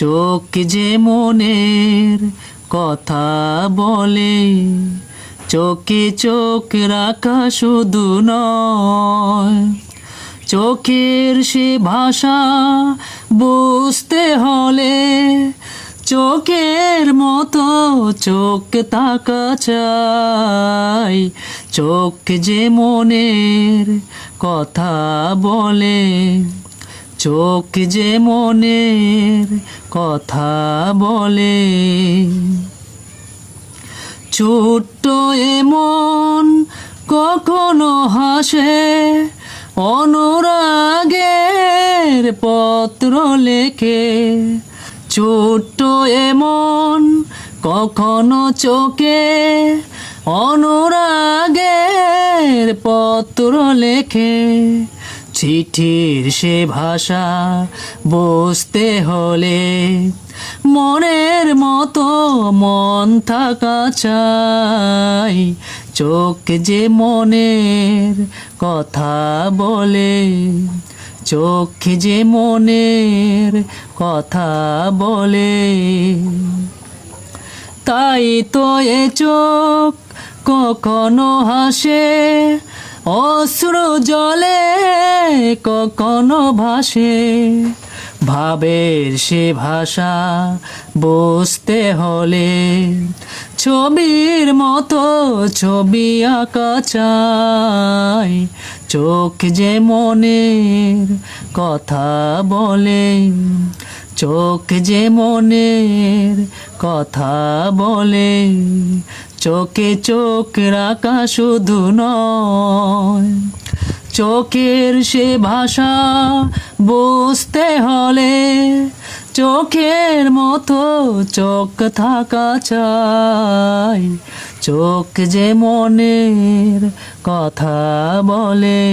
চোখ যে মনের কথা বলে, চোখে চোখ রাখা শুধু নয়, চোখের সে ভাষা বুঝতে হলে চোখের মতো চোখ তাকা চাই, চোখ যে মনের কথা বলে। চোখ যে মনের কথা বলে, ছোট্ট এমন কখনো হাসে, অনুরাগের পত্র লেখে। ছোট্ট এমন কখনো চোখে অনুরাগের পত্র লেখে। চিঠির সে ভাষা বুঝতে হলে মনের মতো মন থাকা চাই। চোখ যে মনের কথা বলে, চোখ যে মনের কথা বলে। তাই তো এ চোখ কখনো হাসে, অশ্র জলে কখনো ভাসে। ভাবের সে ভাষা বুঝতে হলে ছবির মতো ছবি আঁকা চাই। চোখ যে মনের কথা বলে, চোখ যে মনের কথা বলে। চোখে চোখ রাখা শুধু নয় চোখের সে ভাষা বুঝতে হলে চোখের মতো চোখ থাকা চাই। চোখ যে মনের কথা বলে।